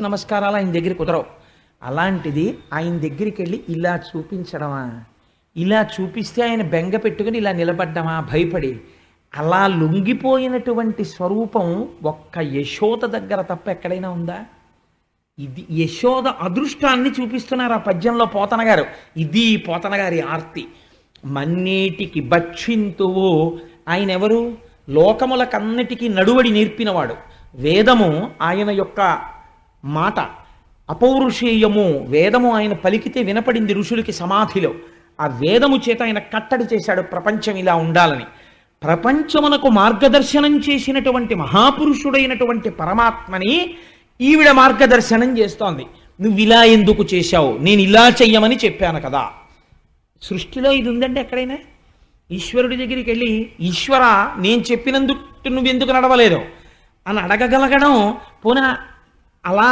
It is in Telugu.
నమస్కారాలు ఆయన దగ్గర కుదరవు. అలాంటిది ఆయన దగ్గరికి వెళ్ళి ఇలా చూపించడమా? ఇలా చూపిస్తే ఆయన బెంగ పెట్టుకుని ఇలా నిలబడ్డమా? భయపడి. అలా లొంగిపోయినటువంటి స్వరూపం ఒక్క యశోద దగ్గర తప్ప ఎక్కడైనా ఉందా? ఇది యశోద అదృష్టాన్ని చూపిస్తున్నారు ఆ పద్యంలో పోతన గారు. ఇది పోతన గారి ఆర్తి. మన్నేటికి భక్షింతువు ఆయన ఎవరు లోకములకన్నిటికీ నడువడి నేర్పినవాడు. వేదము ఆయన యొక్క మాట. అపౌరుషేయము వేదము ఆయన పలికితే వినపడింది ఋషులకి సమాధిలో. ఆ వేదము చేత ఆయన కట్టడి చేశాడు ప్రపంచం ఇలా ఉండాలని. ప్రపంచమునకు మార్గదర్శనం చేసినటువంటి మహాపురుషుడైనటువంటి పరమాత్మని ఈవిడ మార్గదర్శనం చేస్తోంది. నువ్వు ఇలా ఎందుకు చేశావు? నేను ఇలా చెయ్యమని చెప్పాను కదా. సృష్టిలో ఇది ఉందండి ఎక్కడైనా? ఈశ్వరుడి దగ్గరికి వెళ్ళి ఈశ్వర నేను చెప్పినందుకు నువ్వు ఎందుకు నడవలేదు? అని అడగగలగడం పోనా అలా